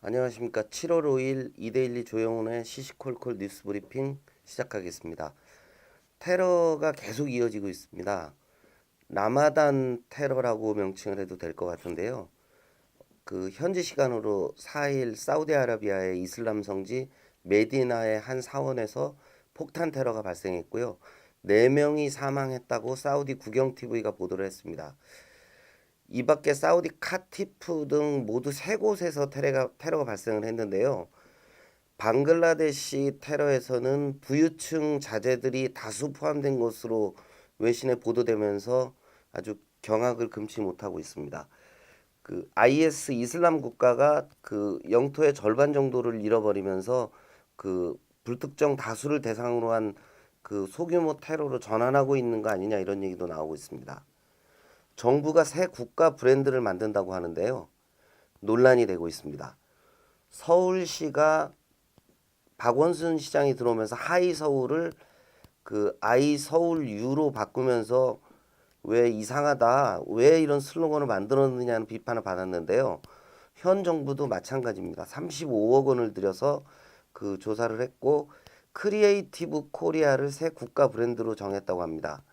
안녕하십니까. 7월 5일 이데일리 조영훈의 시시콜콜 뉴스 브리핑 시작하겠습니다. 테러가 계속 이어지고 있습니다. 라마단 테러라고 명칭을 해도 될 것 같은데요. 그 현지 시간으로 4일 사우디아라비아의 이슬람 성지 메디나의 한 사원에서 폭탄 테러가 발생했고요. 4명이 사망했다고 사우디 국영 TV가 보도를 했습니다. 이 밖에 사우디 카티프 등 모두 세 곳에서 테러가, 테러가 발생을 했는데요. 방글라데시 테러에서는 부유층 자제들이 다수 포함된 것으로 외신에 보도되면서 아주 경악을 금치 못하고 있습니다. 그 IS 이슬람 국가가 그 영토의 절반 정도를 잃어버리면서 그 불특정 다수를 대상으로 한 그 소규모 테러로 전환하고 있는 거 아니냐 이런 얘기도 나오고 있습니다. 정부가 새 국가 브랜드를 만든다고 하는데요. 논란이 되고 있습니다. 서울시가 박원순 시장이 들어오면서 하이 서울을 그 아이 서울 유로 바꾸면서 왜 이상하다, 왜 이런 슬로건을 만들었느냐는 비판을 받았는데요. 현 정부도 마찬가지입니다. 35억 원을 들여서 그 조사를 했고 크리에이티브 코리아를 새 국가 브랜드로 정했다고 합니다.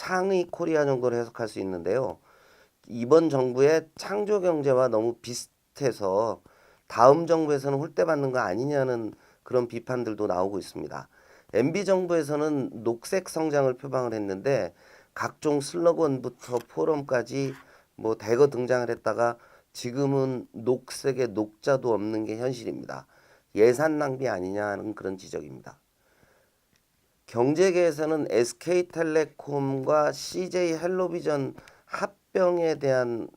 창의 코리아 정도로 해석할 수 있는데요. 이번 정부의 창조 경제와 너무 비슷해서 다음 정부에서는 홀대받는 거 아니냐는 그런 비판들도 나오고 있습니다. MB 정부에서는 녹색 성장을 표방을 했는데 각종 슬로건부터 포럼까지 뭐 대거 등장을 했다가 지금은 녹색에 녹자도 없는 게 현실입니다. 예산 낭비 아니냐는 그런 지적입니다. 경제계에서는 SK텔레콤과 CJ 헬로비전 합병에 대한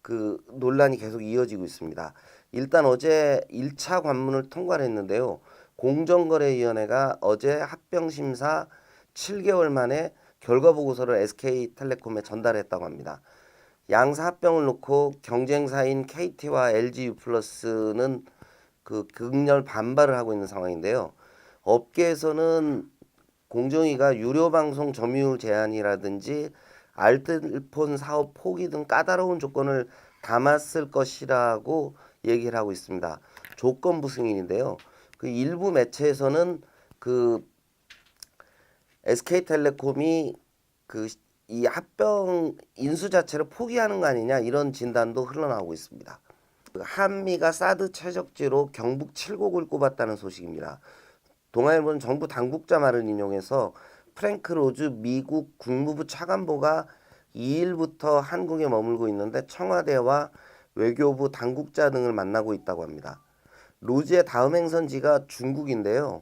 그 논란이 계속 이어지고 있습니다. 일단 어제 1차 관문을 통과를 했는데요. 공정거래위원회가 어제 합병 심사 7개월 만에 결과 보고서를 SK텔레콤에 전달했다고 합니다. 양사 합병을 놓고 경쟁사인 KT와 LG U+는 그 극렬 반발을 하고 있는 상황인데요. 업계에서는 공정위가 유료 방송 점유율 제한이라든지 알뜰폰 사업 포기 등 까다로운 조건을 담았을 것이라고 얘기를 하고 있습니다. 조건부 승인인데요. 그 일부 매체에서는 그 SK텔레콤이 그 이 합병 인수 자체를 포기하는 거 아니냐 이런 진단도 흘러나오고 있습니다. 그 한미가 사드 최적지로 경북 칠곡을 꼽았다는 소식입니다. 동아일보는 정부 당국자 말을 인용해서 프랭크 로즈 미국 국무부 차관보가 2일부터 한국에 머물고 있는데 청와대와 외교부 당국자 등을 만나고 있다고 합니다. 로즈의 다음 행선지가 중국인데요.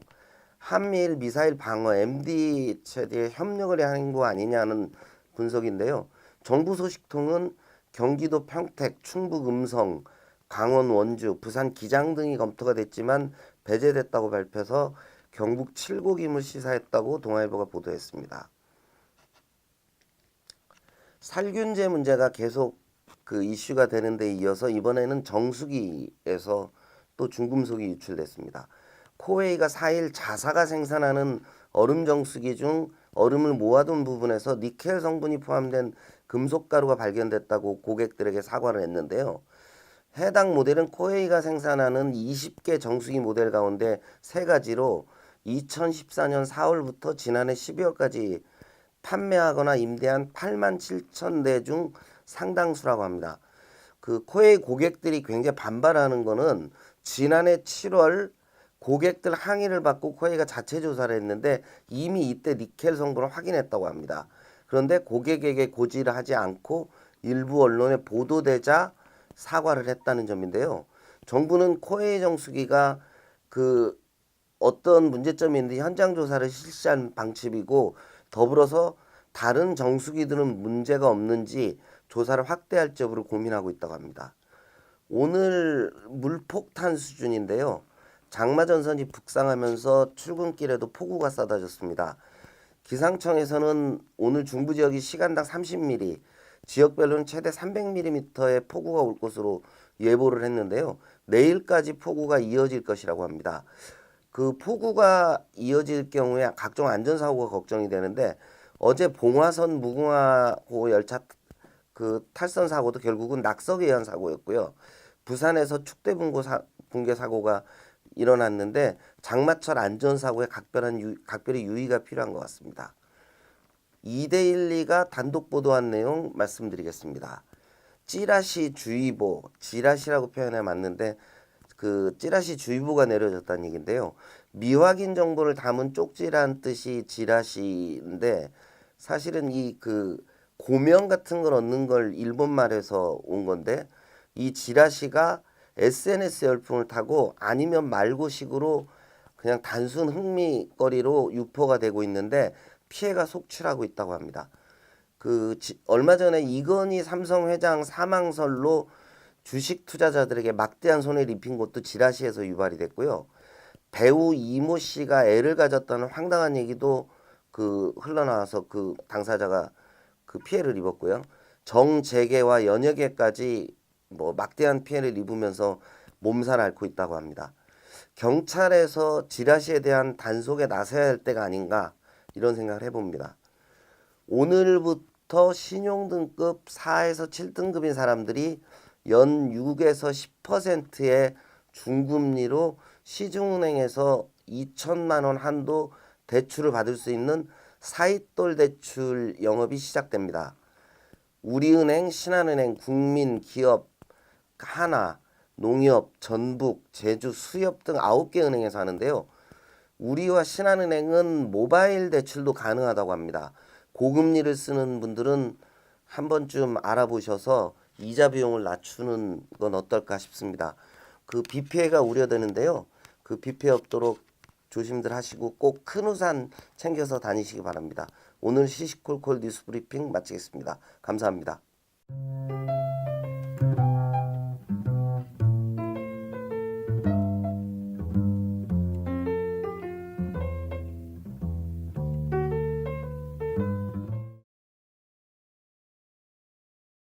한미일 미사일 방어 MD 체제에 협력을 하는 거 아니냐는 분석인데요. 정부 소식통은 경기도 평택, 충북 음성, 강원 원주, 부산 기장 등이 검토가 됐지만 배제됐다고 발표해서 경북 칠곡임을 시사했다고 동아일보가 보도했습니다. 살균제 문제가 계속 그 이슈가 되는데 이어서 이번에는 정수기에서 또 중금속이 유출됐습니다. 코웨이가 4일 자사가 생산하는 얼음 정수기 중 얼음을 모아둔 부분에서 니켈 성분이 포함된 금속 가루가 발견됐다고 고객들에게 사과를 했는데요. 해당 모델은 코웨이가 생산하는 20개 정수기 모델 가운데 세 가지로 2014년 4월부터 지난해 12월까지 판매하거나 임대한 8만 7천 대 중 상당수라고 합니다. 그 코웨이 고객들이 굉장히 반발하는 거는 지난해 7월 고객들 항의를 받고 코웨이가 자체 조사를 했는데 이미 이때 니켈 성분을 확인했다고 합니다. 그런데 고객에게 고지를 하지 않고 일부 언론에 보도되자 사과를 했다는 점인데요. 정부는 코웨이 정수기가 그 어떤 문제점이 있는지 현장 조사를 실시한 방침이고 더불어서 다른 정수기들은 문제가 없는지 조사를 확대할 쪽으로 고민하고 있다고 합니다. 오늘 물폭탄 수준인데요. 장마 전선이 북상하면서 출근길에도 폭우가 쏟아졌습니다. 기상청에서는 오늘 중부 지역이 시간당 30mm, 지역별로는 최대 300mm의 폭우가 올 것으로 예보를 했는데요. 내일까지 폭우가 이어질 것이라고 합니다. 그 폭우가 이어질 경우에 각종 안전사고가 걱정이 되는데 어제 봉화선 무궁화호 열차 그 탈선 사고도 결국은 낙석에 의한 사고였고요. 부산에서 축대분고 사, 붕괴 사고가 일어났는데 장마철 안전 사고에 각별한 유, 각별히 유의가 필요한 것 같습니다. 2대1리가 단독 보도한 내용 말씀드리겠습니다. 찌라시 주의보, 지라시라고 표현해 맞는데 그 찌라시 주의보가 내려졌다는 얘기인데요. 미확인 정보를 담은 쪽지란 뜻이 지라시인데 사실은 이 그 고명 같은 걸 얻는 걸 일본 말에서 온 건데 이 지라시가 SNS 열풍을 타고 아니면 말고식으로 그냥 단순 흥미거리로 유포가 되고 있는데 피해가 속출하고 있다고 합니다. 그 지- 얼마 전에 이건희 삼성 회장 사망설로 주식 투자자들에게 막대한 손해를 입힌 것도 지라시에서 유발이 됐고요. 배우 이모 씨가 애를 가졌다는 황당한 얘기도 그 흘러나와서 그 당사자가 그 피해를 입었고요. 정재계와 연예계까지 뭐 막대한 피해를 입으면서 몸살 앓고 있다고 합니다. 경찰에서 지라시에 대한 단속에 나서야 할 때가 아닌가 이런 생각을 해봅니다. 오늘부터 신용등급 4에서 7등급인 사람들이 연 6에서 10%의 중금리로 시중은행에서 2천만 원 한도 대출을 받을 수 있는 사이돌 대출 영업이 시작됩니다. 우리은행, 신한은행, 국민, 기업, 하나, 농협, 전북, 제주, 수협 등 9개 은행에서 하는데요. 우리와 신한은행은 모바일 대출도 가능하다고 합니다. 고금리를 쓰는 분들은 한 번쯤 알아보셔서 이자 비용을 낮추는 건 어떨까 싶습니다. 그 비 피해가 우려되는데요. 그 비 피해 없도록 조심들 하시고 꼭 큰 우산 챙겨서 다니시기 바랍니다. 오늘 시시콜콜 뉴스 브리핑 마치겠습니다. 감사합니다.